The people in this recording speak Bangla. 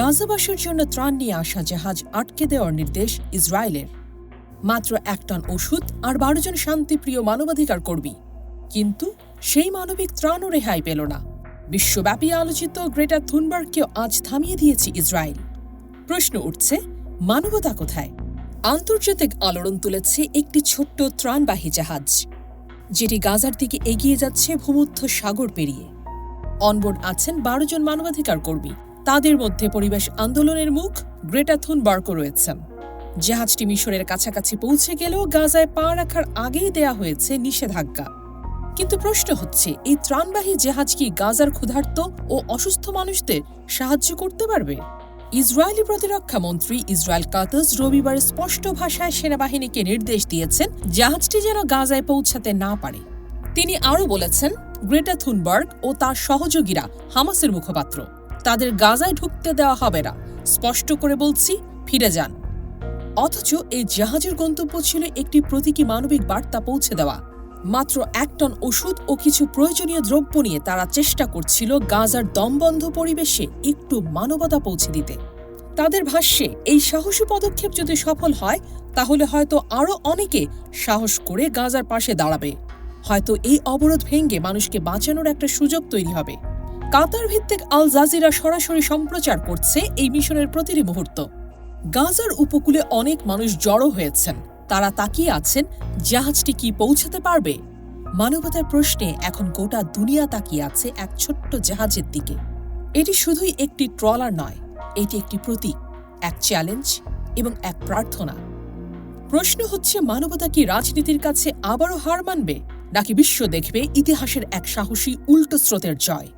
গাজাবাসীর জন্য ত্রাণ নিয়ে আসা জাহাজ আটকে দেওয়ার নির্দেশ ইসরায়েলের। মাত্র এক টন ওষুধ আর বারো জন শান্তিপ্রিয় মানবাধিকার কর্মী। কিন্তু সেই মানবিক ত্রাণও রেহাই পেল না। বিশ্বব্যাপী আলোচিত গ্রেটার থুনবার্গকেও আজ থামিয়ে দিয়েছে ইসরায়েল। প্রশ্ন উঠছে, মানবতা কোথায়? আন্তর্জাতিক আলোড়ন তুলেছে একটি ছোট্ট ত্রাণবাহী জাহাজ, যেটি গাজার দিকে এগিয়ে যাচ্ছে ভূমধ্য সাগর পেরিয়ে। অনবোর্ড আছেন বারো জন মানবাধিকার কর্মী। তাদের মধ্যে পরিবেশ আন্দোলনের মুখ গ্রেটা থুনবার্গও রয়েছেন জাহাজটি মিশরের কাছাকাছি পৌঁছে গেলেও গাজায় পা রাখার আগেই দেয়া হয়েছে নিষেধাজ্ঞা। কিন্তু প্রশ্ন হচ্ছে, এই ত্রাণবাহী জাহাজ কি গাজার ক্ষুধার্ত ও অসুস্থ মানুষদের সাহায্য করতে পারবে? ইসরায়েলি প্রতিরক্ষা মন্ত্রী ইসরায়েল কাতাস রবিবার স্পষ্ট ভাষায় সেনাবাহিনীকে নির্দেশ দিয়েছেন, জাহাজটি যেন গাজায় পৌঁছাতে না পারে। তিনি আরও বলেছেন গ্রেটা থুনবার্গ ও তার সহযোগীরা হামাসের মুখপাত্র। তাদের গাজায় ঢুকতে দেওয়া হবে না। স্পষ্ট করে বলছি, ফিরে যান। অথচ এই জাহাজের গন্তব্য ছিল একটি প্রতীকী মানবিক বার্তা পৌঁছে দেওয়া। মাত্র এক টন ওষুধ ও কিছু প্রয়োজনীয় দ্রব্য নিয়ে তারা চেষ্টা করছিল গাজার দমবন্ধ পরিবেশে একটু মানবতা পৌঁছে দিতে। তাদের ভাষ্যে, এই সাহসী পদক্ষেপ যদি সফল হয়, তাহলে হয়তো আরও অনেকে সাহস করে গাজার পাশে দাঁড়াবে। হয়তো এই অবরোধ ভেঙে মানুষকে বাঁচানোর একটা সুযোগ তৈরি হবে। কাতার ভিত্তিক আল জাজিরা সরাসরি সম্প্রচার করছে এই মিশনের প্রতিটি মুহূর্ত। গাজার উপকূলে অনেক মানুষ জড়ো হয়েছেন। তারা তাকিয়ে আছেন, জাহাজটি কি পৌঁছাতে পারবে? মানবতার প্রশ্নে এখন গোটা দুনিয়া তাকিয়ে আছে এক ছোট্ট জাহাজের দিকে। এটি শুধুই একটি ট্রলার নয়, এটি একটি প্রতীক, এক চ্যালেঞ্জ এবং এক প্রার্থনা। প্রশ্ন হচ্ছে, মানবতা কি রাজনীতির কাছে আবারও হার মানবে, নাকি বিশ্ব দেখবে ইতিহাসের এক সাহসী উল্টো স্রোতের জয়?